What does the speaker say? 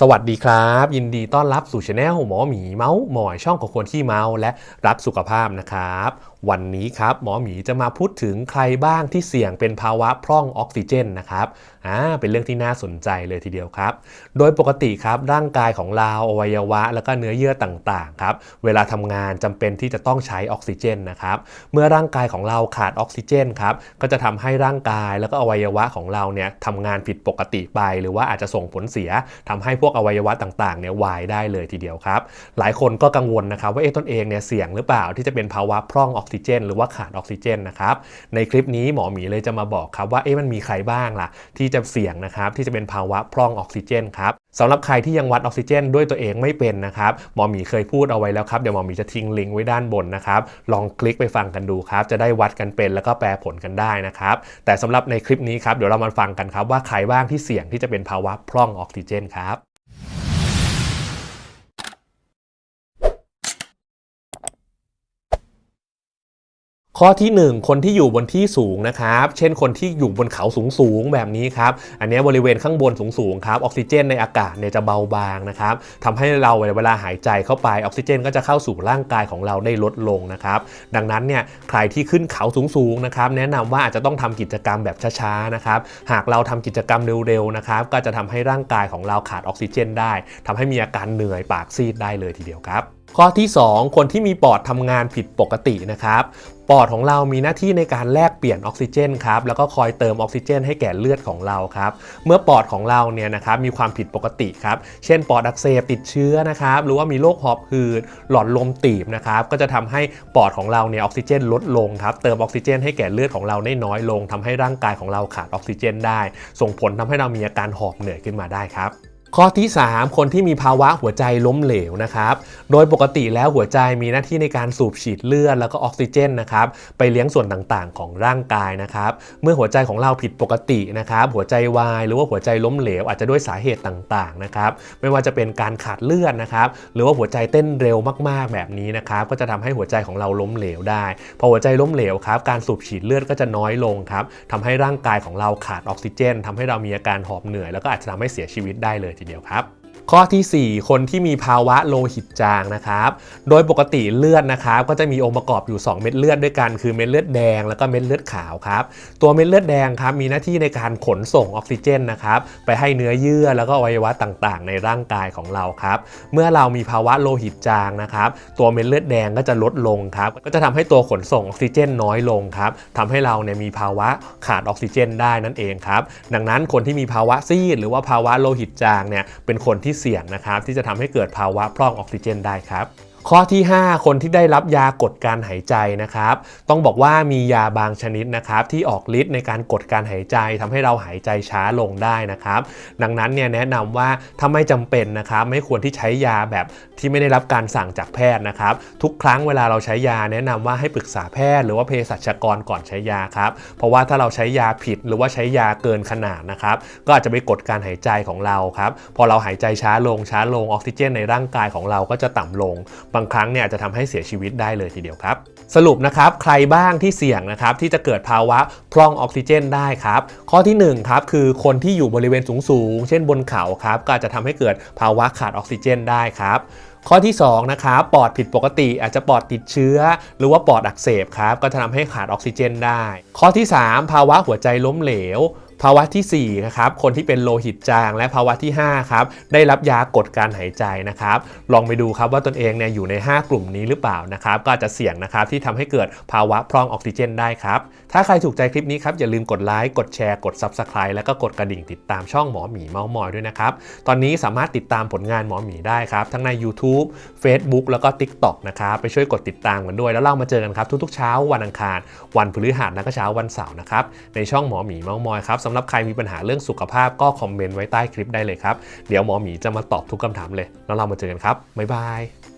สวัสดีครับ ยินดีต้อนรับสู่ช anel หมอหมีเมาส์หมอยช่องของคนที่เมาส์และรักสุขภาพนะครับ วันนี้ครับหมอหมีจะมาพูดถึงใครบ้างที่เสี่ยงเป็นภาวะพร่องออกซิเจนนะครับอ่าเป็นเรื่องที่น่าสนใจเลยทีเดียวครับ โดยปกติครับร่างกายของเราอวัยวะ แล้วก็เนื้อเยื่อต่างๆครับเวลาทำงานจำเป็นที่จะต้องใช้ออกซิเจนนะครับเมื่อร่างกายของเราขาดออกซิเจนครับก็จะทำให้ร่างกายแล้วก็อวัยวะของเราเนี่ยทำงานผิดปกติไป หรือว่าอาจจะส่งผลเสียทำให้พวกอวัยวะต่างๆเนี่ยวายได้เลยทีเดียวครับ หลายคนก็กังวลนะครับว่าเอ๊ะตนเองเนี่ยเสี่ยงหรือเปล่าที่จะเป็นภาวะพร่องออกซิเจน หรือว่าขาดออกซิเจนนะครับในคลิปนี้หมอหมีเลยจะมาบอกครับว่าเอ๊ะมันมีใครบ้างล่ะ ที่จะเสี่ยงนะครับที่จะเป็นภาวะพร่องออกซิเจนครับสำหรับใครที่ยังวัดออกซิเจนด้วยตัวเองไม่เป็นนะครับหมอหมีเคยพูดเอาไว้แล้วครับเดี๋ยวหมอหมีจะทิ้งลิงก์ไว้ด้านบนนะครับลองคลิกไปฟังกันดูครับจะได้วัดกันเป็นแล้วก็แปลผลกันได้นะครับแต่สำหรับในคลิปนี้ครับเดี๋ยวเรามาฟังกันครับว่าใครบ้างที่เสี่ยงที่จะเป็นภาวะพร่องออกซิเจนครับ ข้อที่ 1 คนที่อยู่บนที่สูงนะครับ เช่นคนที่อยู่บนเขาสูงสูงๆแบบนี้ครับ อันนี้บริเวณข้างบนสูงๆครับ ออกซิเจนในอากาศเนี่ยจะเบาบางนะครับทำให้เราเวลาหายใจเข้าไปออกซิเจน ก็จะเข้าสู่ร่างกายของเราได้ลดลงนะครับ ดังนั้นเนี่ยใครที่ขึ้นเขาสูงๆนะครับ แนะนำว่าอาจจะต้องทำกิจกรรมแบบช้าๆนะครับ หากเราทำกิจกรรมเร็วๆนะครับ ก็จะทำให้ร่างกายของเราขาดออกซิเจน ได้ทำให้มีอาการเหนื่อยปากซีดได้เลยทีเดียวครับข้อที่ 2 คนที่มีปอดทำงานผิดปกตินะครับ ปอดของเรามีหน้าที่ในการแลกเปลี่ยนออกซิเจนครับแล้วก็คอยเติมออกซิเจน ให้แก่เลือดของเราครับเมื่อปอดของเราเนี่ยนะครับมีความผิดปกติครับเช่น ปอดอักเสบติดเชื้อนะครับหรือว่ามีโรคหอบหืดหลอดลมตีบนะครับก็จะทำให้ปอดของเราเนี่ยออกซิเจนลดลงครับเติมออกซิเจน ให้แก่เลือดของเราได้น้อยลงทำให้ร่างกายของเราขาดออกซิเจน ได้ ส่งผลทำให้เรามีอาการหอบเหนื่อยขึ้นมาได้ครับ ข้อที่ 3 คนที่มีภาวะหัวใจล้มเหลวนะครับ โดยปกติแล้วหัวใจมีหน้าที่ในการสูบฉีดเลือดแล้วก็ออกซิเจนนะครับไปเลี้ยงส่วนต่างๆ ของร่างกายนะครับ เมื่อหัวใจของเราผิดปกตินะครับ หัวใจวายหรือว่าหัวใจล้มเหลวอาจจะด้วยสาเหตุต่างๆนะครับ ไม่ว่าจะเป็นการขาดเลือดนะครับ หรือว่าหัวใจเต้นเร็วมากๆแบบนี้นะครับ ก็จะทำให้หัวใจของเราล้มเหลวได้ พอหัวใจล้มเหลวครับ การสูบฉีดเลือดก็จะน้อยลงครับทำให้ร่างกายของเราขาดออกซิเจนทำให้เรามีอาการหอบเหนื่อย แล้วก็อาจจะทำให้เสียชีวิตได้เลยทีเดียวครับ ข้อทีสี่ 4 คนที่มีภาวะโลหิตจางนะครับ โดยปกติเลือดนะครับ ก็จะมีองค์ประกอบอยู่ 2 เม็ดเลือดด้วยกัน คือเม็ดเลือดแดงแล้วก็เม็ดเลือดขาวครับ ตัวเม็ดเลือดแดงครับมีหน้าที่ในการขนส่งออกซิเจนนะครับไปให้เนื้อเยื่อแล้วก็อวัยวะต่างๆ ในร่างกายของเราครับ เมื่อเรามีภาวะโลหิตจางนะครับ ตัวเม็ดเลือดแดงก็จะลดลงครับ ก็จะทำให้ตัวขนส่งออกซิเจนน้อยลงครับทำให้เราเนี่ยมีภาวะขาดออกซิเจนได้นั่นเองครับ ดังนั้นคนที่มีภาวะซีดหรือว่าภาวะโลหิตจางเนี่ยเป็นคนที่เสี่ยงนะครับที่จะทำให้เกิดภาวะพร่องออกซิเจนได้ครับ ข้อที่ 5 คนที่ได้รับยากดการหายใจนะครับ ต้องบอกว่ามียาบางชนิดนะครับที่ออกฤทธิ์ในการกดการหายใจทำให้เราหายใจช้าลงได้นะครับ ดังนั้นเนี่ยแนะนำว่าถ้าไม่จำเป็นนะครับไม่ควรที่ใช้ยาแบบที่ไม่ได้รับการสั่งจากแพทย์นะครับ ทุกครั้งเวลาเราใช้ยาแนะนำว่าให้ปรึกษาแพทย์ หรือว่าเภสัชกรก่อนใช้ยาครับเพราะว่าถ้าเราใช้ยาผิดหรือว่าใช้ยาเกินขนาดนะครับ ก็อาจจะไปกดการหายใจของเราครับพอเราหายใจช้าลงช้าลงออกซิเจนในร่างกายของเราก็จะต่ำลงบางครั้งเนี่ยอาจจะทำให้เสียชีวิตได้เลยทีเดียวครับ สรุปนะครับใครบ้างที่เสี่ยงนะครับที่จะเกิดภาวะพร่องออกซิเจนได้ครับ ข้อที่1ครับคือคนที่อยู่บริเวณสูงๆ เช่นบนเขาครับก็อาจจะทำให้เกิดภาวะขาดออกซิเจนได้ครับข้อที่2นะครับปอดผิดปกติอาจจะปอดติดเชื้อ หรือว่าปอดอักเสบครับก็จะทำให้ขาดออกซิเจนได้ ข้อที่ 3 ภาวะหัวใจล้มเหลว ภาวะที่4นะครับคนที่เป็นโลหิตจาง และภาวะที่5ครับได้รับยากดการหายใจนะครับ ลองไปดูครับว่าตนเองเนี่ยอยู่ใน 5 กลุ่มนี้หรือเปล่านะครับ ก็จะเสี่ยงนะครับที่ทำให้เกิดภาวะพร่องออกซิเจนได้ครับ ถ้าใครถูกใจคลิปนี้ครับอย่าลืมกดไลค์กดแชร์กด Subscribe แล้วก็กดกระดิ่งติดตามช่องหมอหมีเมาส์มอยด้วยนะครับ ตอนนี้สามารถติดตามผลงานหมอหมีได้ครับ ทั้งใน YouTube Facebook แล้วก็ TikTok นะครับไปช่วยกดติดตามกันด้วย แล้วเรามาเจอกันครับทุกๆเช้าวันอังคาร วันพฤหัสและก็เช้าวันเสาร์นะครับในช่องหมอหมีเมาส์มอยครับำหรับใครมีปัญหาเรื่องสุขภาพก็คอมเมนต์ไว้ใต้คลิปได้เลยครับ เดี๋ยวหมอหมีจะมาตอบทุกคำถามเลย แล้วเรามาเจอกันครับ บ๊ายบาย